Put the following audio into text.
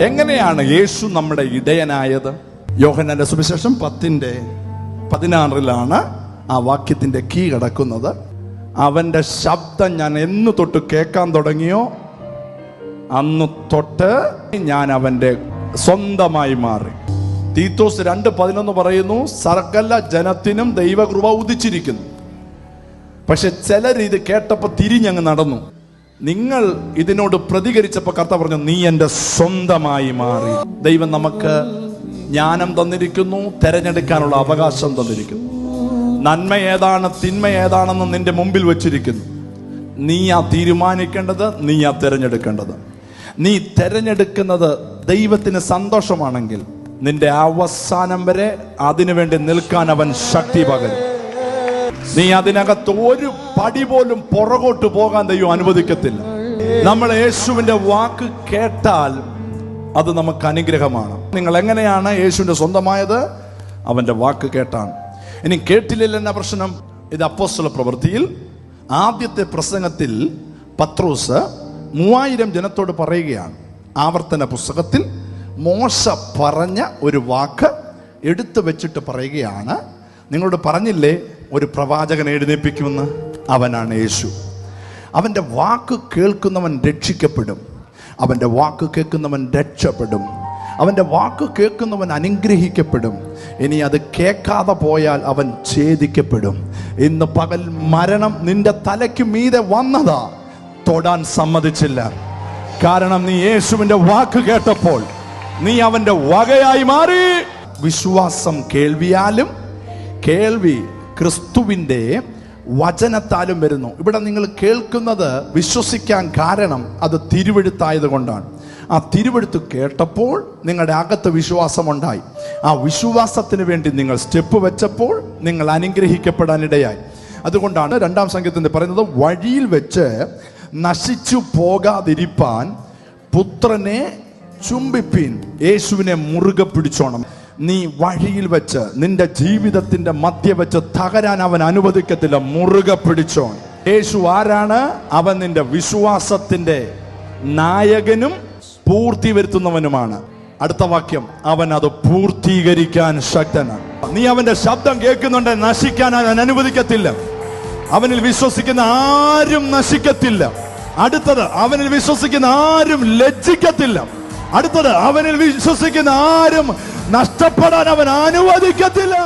എങ്ങനെയാണ് യേശു നമ്മുടെ ഇടയനായത്? യോഹനന്റെ സുവിശേഷം പത്തിന്റെ പതിനാറിലാണ് ആ വാക്യത്തിന്റെ കീ കിടക്കുന്നത്. അവന്റെ ശബ്ദം ഞാൻ എന്ന് തൊട്ട് കേൾക്കാൻ തുടങ്ങിയോ? അന്ന് തൊട്ട് ഞാൻ അവന്റെ സ്വന്തമായി മാറി. തീത്തോസ് രണ്ട് പതിനൊന്ന് പറയുന്നു സർഗല ജനത്തിനും ദൈവകൃപ ഉദിച്ചിരിക്കുന്നു. പക്ഷെ ചിലർ ഇത് കേട്ടപ്പോ തിരിഞ്ഞങ്ങ് നടന്നു. നിങ്ങൾ ഇതിനോട് പ്രതികരിച്ചപ്പോ കർത്ത പറഞ്ഞു നീ എന്റെ സ്വന്തമായി മാറി. ദൈവം നമുക്ക് ജ്ഞാനം തന്നിരിക്കുന്നു തെരഞ്ഞെടുക്കാനുള്ള അവകാശം തന്നിരിക്കുന്നു. നന്മ ഏതാണ് തിന്മ ഏതാണെന്ന് നിന്റെ മുമ്പിൽ വെച്ചിരിക്കുന്നു. നീ നീയാ തീരുമാനിക്കേണ്ടത് നീ നീയാ തിരഞ്ഞെടുക്കേണ്ടത്. നീ തിരഞ്ഞെടുക്കുന്നത് ദൈവത്തിന് സന്തോഷമാണെങ്കിൽ നിന്റെ അവസാനം വരെ അതിനുവേണ്ടി നിൽക്കാൻ അവൻ ശക്തി പകരും. നീ അതിനകത്ത് ഒരു പടി പോലും പുറകോട്ട് പോകാൻ ദൈവം അനുവദിക്കത്തില്ല. നമ്മൾ യേശുവിന്റെ വാക്ക് കേട്ടാൽ അത് നമുക്ക് അനുഗ്രഹമാണ്. നിങ്ങൾ എങ്ങനെയാണ് യേശുവിന്റെ സ്വന്തമായത്? അവന്റെ വാക്ക് കേട്ടാണ്. ഇനി കേട്ടില്ല എന്ന പ്രശ്നം. ഇത് അപ്പോസ്തല പ്രവൃത്തിയിൽ ആദ്യത്തെ പ്രസംഗത്തിൽ പത്രോസ് മൂവായിരം ജനത്തോട് പറയുകയാണ്. ആവർത്തന പുസ്തകത്തിൽ മോശ പറഞ്ഞ ഒരു വാക്ക് എടുത്തു വെച്ചിട്ട് പറയുകയാണ്. നിങ്ങളോട് പറഞ്ഞില്ലേ? ഒരു പ്രവാചകൻ എഴുന്നേൽപ്പിക്കുമെന്ന് അവനാണ് യേശു. അവന്റെ വാക്ക് കേൾക്കുന്നവൻ രക്ഷിക്കപ്പെടും. അവന്റെ വാക്ക് കേൾക്കുന്നവൻ രക്ഷപ്പെടും. അവന്റെ വാക്ക് കേൾക്കുന്നവൻ അനുഗ്രഹിക്കപ്പെടും. ഇനി അത് കേൾക്കാതെ പോയാൽ അവൻ ഛേദിക്കപ്പെടും. ഇന്ന് പകൽ മരണം നിന്റെ തലയ്ക്ക് മീതെ വന്നതാ. തൊടാൻ സമ്മതിച്ചില്ല. കാരണം നീ യേശുവിന്റെ വാക്ക് കേട്ടപ്പോൾ നീ അവന്റെ വകയായി മാറി. വിശ്വാസം കേൾവിയാലും കേൾവി ക്രിസ്തുവിന്റെ വചനത്താലും വരുന്നു. ഇവിടെ നിങ്ങൾ കേൾക്കുന്നത് വിശ്വസിക്കാൻ കാരണം അത് തിരുവെഴുത്തായത് കൊണ്ടാണ്. ആ തിരുവെഴുത്ത് കേട്ടപ്പോൾ നിങ്ങളുടെ അകത്ത് വിശ്വാസമുണ്ടായി. ആ വിശ്വാസത്തിന് വേണ്ടി നിങ്ങൾ സ്റ്റെപ്പ് വെച്ചപ്പോൾ നിങ്ങൾ അനുഗ്രഹിക്കപ്പെടാനിടയായി. അതുകൊണ്ടാണ് രണ്ടാം സംഘത്തിൽ പറയുന്നത് വഴിയിൽ വെച്ച് നശിച്ചു പോകാതിരിപ്പാൻ പുത്രനെ ചുംബിപ്പീൻ. യേശുവിനെ മുറുകെ പിടിച്ചോണം. നീ വഴിയിൽ വെച്ച് നിന്റെ ജീവിതത്തിന്റെ മധ്യ വെച്ച് തകരാൻ അവൻ അനുവദിക്കത്തില്ല. മുറുകെ പിടിച്ചോ യേശു ആരാണ്? അവൻ നിന്റെ വിശ്വാസത്തിന്റെ നായകനും പൂർത്തി വരുത്തുന്നവനുമാണ്. അടുത്ത വാക്യം. അവൻ അത് പൂർത്തീകരിക്കാൻ ശക്തനാണ്. നീ അവന്റെ ശബ്ദം കേൾക്കുന്നുണ്ട് നശിക്കാൻ അവൻ അനുവദിക്കത്തില്ല. അവനിൽ വിശ്വസിക്കുന്ന ആരും നശിക്കത്തില്ല. അടുത്തത് അവനിൽ വിശ്വസിക്കുന്ന ആരും ലജ്ജിക്കത്തില്ല. അടുത്തത് അവനിൽ വിശ്വസിക്കുന്ന ആരും നഷ്ടപ്പെടാൻ അവൻ അനുവദിക്കത്തില്ല.